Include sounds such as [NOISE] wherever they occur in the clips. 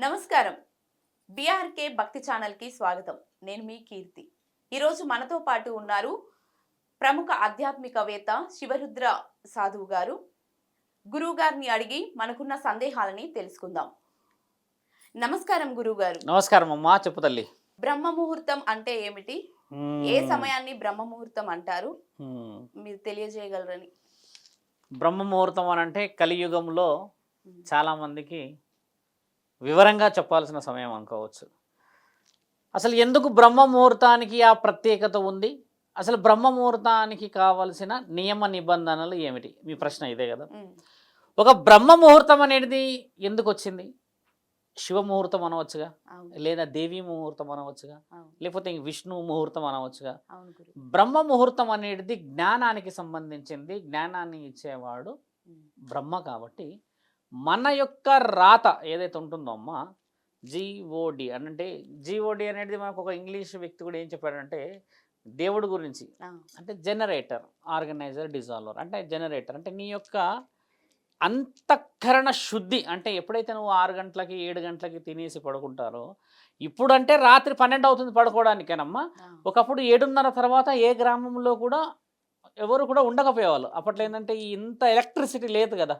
నమస్కారం. బీఆర్కే భక్తి ఛానల్కి స్వాగతం. నేను మీ కీర్తి. ఈరోజు మనతో పాటు ఉన్నారు ప్రముఖ ఆధ్యాత్మికవేత్త శివరుద్ర సాధువు గారు. గురువు గారిని అడిగి మనకున్న సందేహాలని తెలుసుకుందాం. నమస్కారం గురువు గారు నమస్కారం అమ్మా చెప్పు తల్లి. బ్రహ్మ ముహూర్తం అంటే ఏమిటి? ఏ సమయాన్ని బ్రహ్మ ముహూర్తం అంటారు. మీరు తెలియజేయగలరని. బ్రహ్మ ముహూర్తం అని అంటే కలియుగంలో చాలామందికి వివరంగా చెప్పాల్సిన సమయం అనుకోవచ్చు. అసలు ఎందుకు బ్రహ్మ ముహూర్తానికి ఆ ప్రత్యేకత ఉంది? అసలు బ్రహ్మ ముహూర్తానికి కావలసిన నియమ నిబంధనలు ఏమిటి? మీ ప్రశ్న ఇదే కదా. ఒక బ్రహ్మ ముహూర్తం అనేది ఎందుకు వచ్చింది? శివ ముహూర్తం అనవచ్చుగా? లేదా దేవీ ముహూర్తం అనవచ్చుగా? లేకపోతే విష్ణు ముహూర్తం అనవచ్చుగా? బ్రహ్మ ముహూర్తం అనేది జ్ఞానానికి సంబంధించింది. జ్ఞానాన్ని ఇచ్చేవాడు బ్రహ్మ కాబట్టి మన యొక్క రాత ఏదైతే ఉంటుందో అమ్మ జిఓడి అంటే జిఓడి అనేది మనకు ఒక ఇంగ్లీష్ వ్యక్తి కూడా ఏం చెప్పాడంటే దేవుడి గురించి. అంటే జనరేటర్ ఆర్గనైజర్ డిజాల్వర్ అంటే జనరేటర్. అంటే నీ యొక్క అంతఃకరణ శుద్ధి అంటే ఎప్పుడైతే నువ్వు ఆరు గంటలకి ఏడు గంటలకి తినేసి పడుకుంటారో ఇప్పుడంటే రాత్రి పన్నెండు అవుతుంది పడుకోవడానికేనమ్మా. ఒకప్పుడు ఏడున్నర తర్వాత ఏ గ్రామంలో కూడా ఎవరు కూడా ఉండకపోయేవాళ్ళు. అప్పట్లో ఏంటంటే ఇంత ఎలక్ట్రిసిటీ లేదు కదా.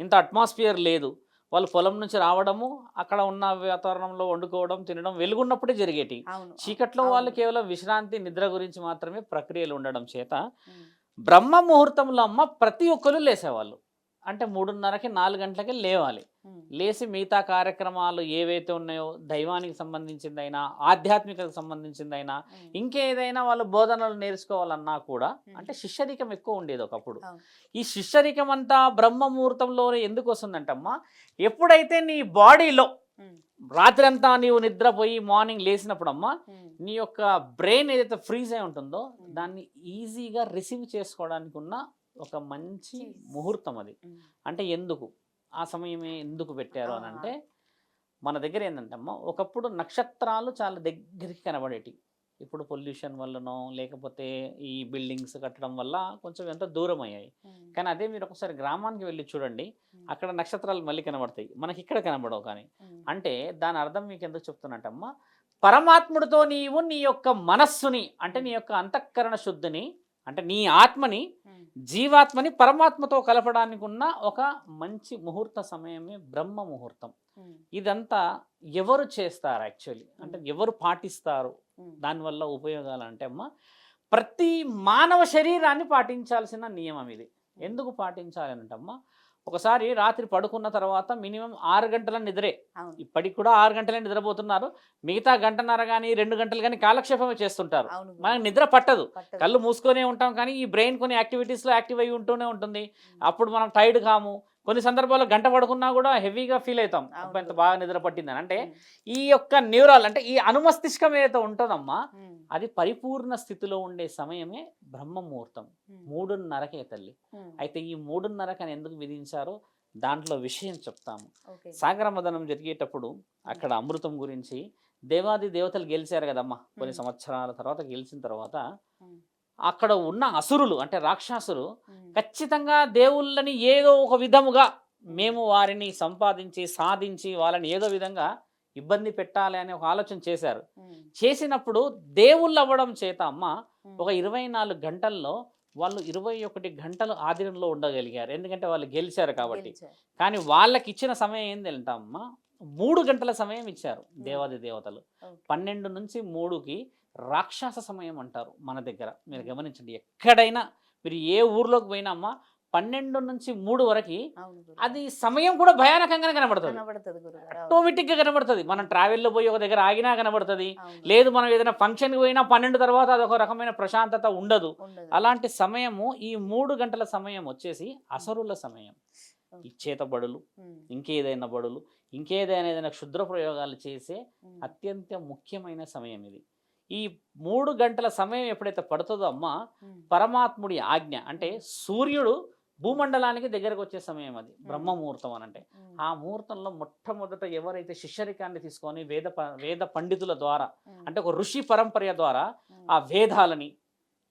ఇంత అట్మాస్ఫియర్ లేదు. వాళ్ళు పొలం నుంచి రావడము అక్కడ ఉన్న వాతావరణంలో వండుకోవడం తినడం వెలుగున్నప్పుడే జరిగేటి. చీకట్లో. వాళ్ళు కేవలం విశ్రాంతి నిద్ర గురించి మాత్రమే ప్రక్రియలు ఉండడం చేత బ్రహ్మ ముహూర్తంలో అమ్మ ప్రతి ఒక్కరు లేసేవాళ్ళు. అంటే మూడున్నరకి నాలుగు గంటలకి లేవాలి. లేచి మిగతా కార్యక్రమాలు ఏవైతే ఉన్నాయో దైవానికి సంబంధించిందైనా ఆధ్యాత్మికతకు సంబంధించిందైనా ఇంకేదైనా వాళ్ళు బోధనలు నేర్చుకోవాలన్నా కూడా. అంటే శిష్యరికం ఎక్కువ ఉండేది ఒకప్పుడు. ఈ శిష్యరికం అంతా బ్రహ్మ ముహూర్తంలోనే ఎందుకు వస్తుందంటమ్మా? ఎప్పుడైతే నీ బాడీలో రాత్రి అంతా నీవు నిద్రపోయి మార్నింగ్ లేచినప్పుడమ్మా నీ యొక్క బ్రెయిన్ ఏదైతే ఫ్రీజ్ అయి ఉంటుందో. దాన్ని ఈజీగా రిసీవ్ చేసుకోవడానికి ఉన్న ఒక మంచి. ముహూర్తం అది. అంటే ఎందుకు? ఆ సమయమే ఎందుకు పెట్టారు అని. అంటే మన దగ్గర ఏంటంటే అమ్మ ఒకప్పుడు నక్షత్రాలు చాలా దగ్గరికి కనబడేటి ఇప్పుడు పొల్యూషన్ వల్లనో లేకపోతే ఈ బిల్డింగ్స్ కట్టడం వల్ల కొంచెం ఎంత దూరం అయ్యాయి కానీ అదే మీరు ఒకసారి గ్రామానికి వెళ్ళి చూడండి అక్కడ నక్షత్రాలు మళ్ళీ కనబడతాయి. మనకి ఇక్కడ కనబడవు కానీ. అంటే దాని అర్థం మీకు ఎందుకు చెప్తున్నట్టమ్మా పరమాత్ముడితో నీవు నీ యొక్క మనస్సుని అంటే నీ యొక్క అంతఃకరణ శుద్ధిని అంటే నీ ఆత్మని జీవాత్మని పరమాత్మతో కలపడానికి ఉన్న ఒక మంచి ముహూర్త సమయమే బ్రహ్మ ముహూర్తం. ఇదంతా ఎవరు చేస్తారు యాక్చువల్లీ? అంటే ఎవరు పాటిస్తారు? దానివల్ల ఉపయోగాలు అంటే అమ్మ ప్రతి మానవ శరీరాన్ని పాటించాల్సిన నియమం ఇది. ఎందుకు పాటించాలి అంటే అమ్మ ఒకసారి రాత్రి పడుకున్న తర్వాత మినిమం ఆరు గంటల నిద్రే. ఇప్పటికి కూడా ఆరు గంటలే నిద్రపోతున్నారు. మిగతా గంటన్నర కానీ రెండు గంటలు కానీ కాలక్షేపమే చేస్తుంటారు. మనకు నిద్ర పట్టదు. కళ్ళు మూసుకొనే ఉంటాం కానీ ఈ బ్రెయిన్ కొన్ని యాక్టివిటీస్లో యాక్టివ్ అయి ఉంటూనే ఉంటుంది. అప్పుడు మనం టైర్డ్ కాము. కొన్ని సందర్భాల్లో గంట పడుకున్నా కూడా హెవీగా ఫీల్ అవుతాం. ఎంత బాగా నిద్ర పట్టిందని. అంటే ఈ యొక్క న్యూరాల్ అంటే ఈ అనుమస్తిష్కం ఏదైతే ఉంటుందమ్మా అది పరిపూర్ణ స్థితిలో ఉండే సమయమే బ్రహ్మ ముహూర్తం మూడున్నరకే తల్లి. అయితే ఈ మూడున్నరకని ఎందుకు విధించారో దాంట్లో విషయం చెప్తాము. సాగరమదనం జరిగేటప్పుడు అక్కడ అమృతం గురించి దేవాది దేవతలు గెలిచారు కదమ్మా కొన్ని. సంవత్సరాల తర్వాత గెలిచిన తర్వాత అక్కడ ఉన్న అసురులు అంటే రాక్షసులు ఖచ్చితంగా దేవుళ్ళని ఏదో ఒక విధముగా మేము వారిని సంపాదించి సాధించి వాళ్ళని ఏదో విధంగా ఇబ్బంది పెట్టాలి అనే ఒక ఆలోచన చేశారు. చేసినప్పుడు దేవుళ్ళు అవ్వడం చేత అమ్మ ఒక ఇరవై నాలుగు గంటల్లో వాళ్ళు ఇరవై ఒకటి గంటలు ఆధీనంలో ఉండగలిగారు. ఎందుకంటే వాళ్ళు గెలిచారు కాబట్టి. కానీ వాళ్ళకి ఇచ్చిన సమయం ఏంది అంటమ్మా మూడు గంటల సమయం ఇచ్చారు దేవాది దేవతలు. పన్నెండు నుంచి మూడుకి రాక్షస సమయం అంటారు మన దగ్గర. మీరు గమనించండి ఎక్కడైనా మీరు ఏ ఊర్లోకి పోయినా అమ్మా పన్నెండు నుంచి మూడు వరకు. అది సమయం కూడా భయానకంగానే కనబడుతుంది. అవును. ఆటోమేటిక్గా కనబడుతుంది. మనం ట్రావెల్లో పోయి ఒక దగ్గర ఆగినా కనబడుతుంది. లేదు మనం ఏదైనా ఫంక్షన్కి పోయినా పన్నెండు తర్వాత అది ఒక రకమైన ప్రశాంతత ఉండదు. అలాంటి సమయము ఈ మూడు గంటల సమయం వచ్చేసి అసరుల సమయం. ఈ చేతబడులు ఉమ్, ఇంకేదైనా బడులు ఇంకేదైనా ఏదైనా క్షుద్ర ప్రయోగాలు చేసే అత్యంత ముఖ్యమైన సమయం ఇది. ఈ మూడు గంటల సమయం ఎప్పుడైతే పడుతుందో అమ్మ పరమాత్ముడి ఆజ్ఞ అంటే సూర్యుడు భూమండలానికి దగ్గరకు వచ్చే సమయం అది బ్రహ్మ ముహూర్తం అని అంటే. ఆ ముహూర్తంలో మొట్టమొదట ఎవరైతే శిష్యరికాన్ని తీసుకొని వేద వేద పండితుల ద్వారా అంటే ఒక ఋషి పరంపర ద్వారా ఆ వేదాలని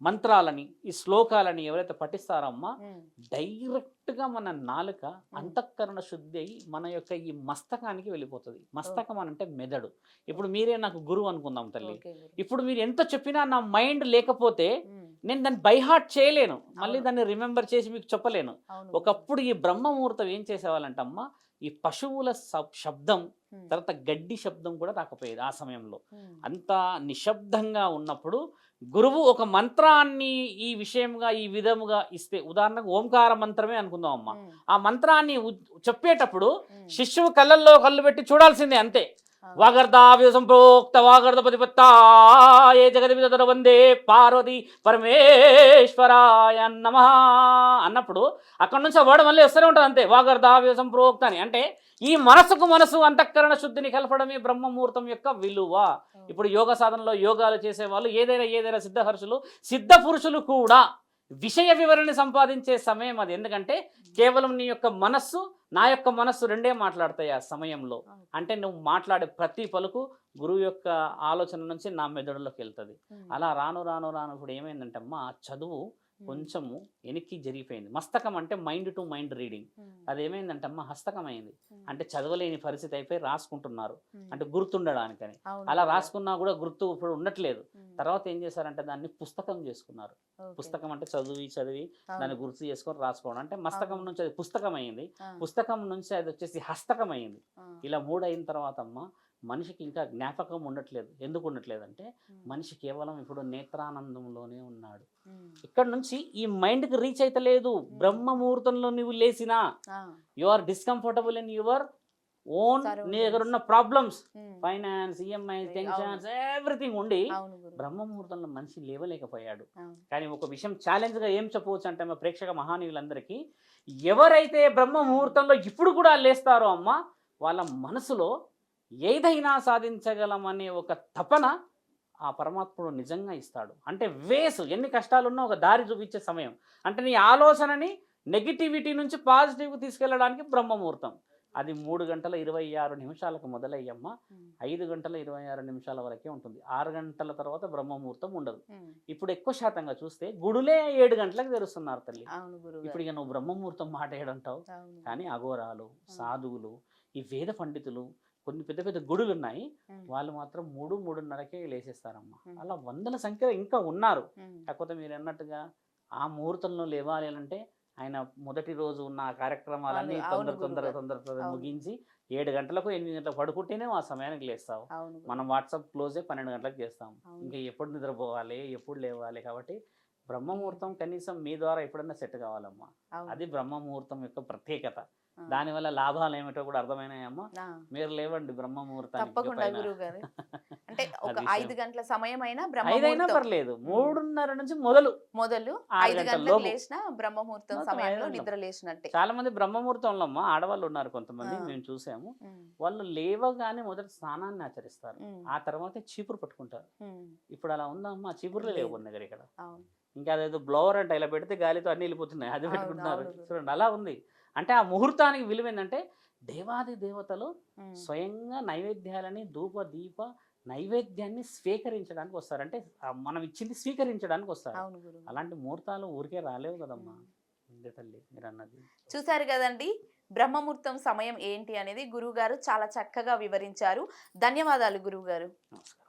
మంత్రాలని ఈ శ్లోకాలని ఎవరైతే పఠిస్తారో అమ్మా ఉమ్, డైరెక్ట్గా మన నాలుక అంతఃకరణ శుద్ధి అయ్యి మన యొక్క ఈ మస్తకానికి వెళ్ళిపోతుంది. మస్తకం అని అంటే మెదడు. ఇప్పుడు మీరే నాకు గురువు అనుకుందాం తల్లి. ఇప్పుడు మీరు ఎంత చెప్పినా నా మైండ్ లేకపోతే నేను దాన్ని బైహార్ట్ చేయలేను. మళ్ళీ. దాన్ని రిమెంబర్ చేసి మీకు చెప్పలేను. ఒకప్పుడు ఈ బ్రహ్మముహూర్తం ఏం చేసేవాళ్ళంటమ్మా ఈ పశువుల శబ్- శబ్దం తర్వాత గడ్డి శబ్దం కూడా రాకపోయేది ఆ సమయంలో. అంత నిశ్శబ్దంగా ఉన్నప్పుడు గురువు ఒక మంత్రాన్ని ఈ విషయంగా ఈ విధముగా ఇస్తే ఉదాహరణకు ఓంకార మంత్రమే అనుకుందాం అమ్మా. ఆ మంత్రాన్ని చెప్పేటప్పుడు శిష్యువు కళ్ళల్లో కళ్ళు పెట్టి చూడాల్సిందే అంతే. వాగర్ధావ్య సంప్రోక్త వాగర్ధపతిపత్తా ఏ జగదివిధర వందే పార్వతి పరమేశ్వరాయ నమ అన్నప్పుడు అక్కడ నుంచి ఆ వర్డ్ మళ్ళీ వస్తూనే ఉంటుంది అంతే. వాగర్ధావ్య సంప్రోక్త అని అంటే ఈ మనసుకు మనసు అంతఃకరణ శుద్ధిని కలపడమే బ్రహ్మముహూర్తం యొక్క విలువ. ఇప్పుడు యోగ సాధనలో యోగాలు చేసే వాళ్ళు ఏదైనా ఏదైనా సిద్ధహర్షులు సిద్ధ పురుషులు కూడా విషయ వివరణ సంపాదించే సమయం అది. ఎందుకంటే కేవలం నీ యొక్క మనస్సు నా యొక్క మనస్సు రెండే మాట్లాడతాయి ఆ సమయంలో. అంటే నువ్వు మాట్లాడే ప్రతి పలుకు గురువు యొక్క ఆలోచన నుంచి నా మెదడులోకి వెళ్తుంది. అలా రాను రాను రాను ఇప్పుడు ఏమైందంటే అమ్మ చదువు కొంచెము వెనక్కి జరిగిపోయింది. మస్తకం అంటే మైండ్ టు మైండ్ రీడింగ్. అది ఏమైందంటే అమ్మ హస్తకం అయింది అంటే చదవలేని పరిస్థితి అయిపోయి రాసుకుంటున్నారు. అంటే గుర్తుండడానికని. అలా. రాసుకున్నా కూడా గుర్తు ఇప్పుడు ఉండట్లేదు. తర్వాత ఏం చేశారంటే దాన్ని పుస్తకం చేసుకున్నారు. పుస్తకం అంటే చదివి చదివి. దాన్ని గుర్తు చేసుకొని రాసుకోవడం. అంటే మస్తకం. నుంచి అది పుస్తకం అయింది పుస్తకం నుంచి అది వచ్చేసి హస్తకం అయింది ఇలా మూడు అయిన తర్వాత అమ్మ మనిషికి ఇంకా జ్ఞాపకం ఉండట్లేదు. ఎందుకు ఉండట్లేదు అంటే మనిషి కేవలం ఇప్పుడు నేత్రానందంలోనే ఉన్నాడు. ఇక్కడ నుంచి ఈ మైండ్కి రీచ్ అయితే లేదు. బ్రహ్మ ముహూర్తంలో నువ్వు లేచినా you are discomfortable in your own నీ. దగ్గర ఉన్న problems. Finance EMI. Tensions everything ఉండి అవును గురు. బ్రహ్మ ముహూర్తంలో మనిషి లేవలేకపోయాడు. కానీ ఒక విషయం ఛాలెంజ్గా ఏం చెప్పవచ్చు అంటే మా ప్రేక్షక మహానీయులందరికీ ఎవరైతే బ్రహ్మ ముహూర్తంలో ఇప్పుడు కూడా లేస్తారో అమ్మ వాళ్ళ మనసులో ఏదైనా సాధించగలమనే ఒక తపన ఆ పరమాత్ముడు నిజంగా ఇస్తాడు. అంటే వేసు ఎన్ని కష్టాలున్నా ఒక దారి చూపించే సమయం. అంటే నీ ఆలోచనని నెగిటివిటీ నుంచి పాజిటివ్కి తీసుకెళ్ళడానికి బ్రహ్మ ముహూర్తం అది మూడు గంటల ఇరవై ఆరు నిమిషాలకు మొదలయ్యమ్మ. ఐదు గంటల ఇరవై ఆరు నిమిషాల వరకే ఉంటుంది. ఆరు గంటల తర్వాత బ్రహ్మ ముహూర్తం ఉండదు ఇప్పుడు ఎక్కువ శాతంగా చూస్తే గుడులే ఏడు గంటలకు తెరుస్తున్నారు తల్లి. ఇప్పుడు ఇక నువ్వు బ్రహ్మముహూర్తం మాట ఏడంటావు? అవును. కానీ అఘోరాలు సాధువులు ఈ వేద పండితులు కొన్ని పెద్ద పెద్ద గుడులు ఉన్నాయి వాళ్ళు మాత్రం మూడు మూడున్నరకే లేచేస్తారమ్మా. అలా వందల సంఖ్యలో ఇంకా ఉన్నారు కాకపోతే మీరు అన్నట్టుగా ఆ ముహూర్తంలో లేవాలి అంటే ఆయన మొదటి రోజు ఉన్న ఆ కార్యక్రమాలన్నీ తొందర తొందర. తొందర. ముగించి ఏడు గంటలకు ఎనిమిది గంటలకు పడుకుంటేనే ఆ సమయానికి లేస్తావు. మనం వాట్సాప్ క్లోజే పన్నెండు గంటలకు చేస్తాం. ఇంకా ఎప్పుడు నిద్రపోవాలి ఎప్పుడు లేవాలి కాబట్టి బ్రహ్మముహూర్తం కనీసం మీ ద్వారా ఎప్పుడన్నా సెట్ కావాలమ్మా. అది బ్రహ్మముహూర్తం యొక్క ప్రత్యేకత. దానివల్ల లాభాలు ఏమిటో కూడా అర్థమైనాయమ్మా మీరు లేవండి బ్రహ్మముహూర్తానికి తప్పకుండా. గురువు గారు [LAUGHS] అంటే ఒక. ఐదు గంటల సమయం అయినా ఐదైనా బ్రహ్మముహూర్తం. పర్లేదు. మూడున్నర నుంచి మొదలు. మొదలు ఐదు గంటల గంటలకు. లేచిన బ్రహ్మముహూర్తం సమయంలో. నిద్ర లేచినట్టే. చాలా మంది బ్రహ్మముహూర్తంలో అమ్మా ఆడవాళ్ళు ఉన్నారు కొంతమంది. మేము చూసాము. వాళ్ళు లేవగానే మొదట స్నానాన్ని ఆచరిస్తారు. ఆ తర్వాత చీపురు పట్టుకుంటారు. ఇప్పుడు అలా ఉందమ్మా చీపురులు లేవు. మన దగ్గర ఇక్కడ. ఇంకా అదేదో బ్లోవర్ అంటే ఇలా పెడితే గాలితో అన్ని వెళ్ళిపోతున్నాయి. అది పెట్టుకుంటున్నారు. చూడండి అలా ఉంది. అంటే ఆ ముహూర్తానికి విలువ ఏంటంటే దేవాది దేవతలు స్వయంగా నైవేద్యాలని ధూప దీప నైవేద్యాన్ని స్వీకరించడానికి వస్తారు. అంటే మనం ఇచ్చింది స్వీకరించడానికి వస్తారు. అవును గురువు అలాంటి ముహూర్తాలు ఊరికే రాలేవు కదమ్మా. తల్లి మీరు అన్నది. చూసారు కదండి బ్రహ్మముహూర్తం సమయం ఏంటి అనేది గురువు గారు చాలా చక్కగా వివరించారు. ధన్యవాదాలు గురువు గారు నమస్కారం.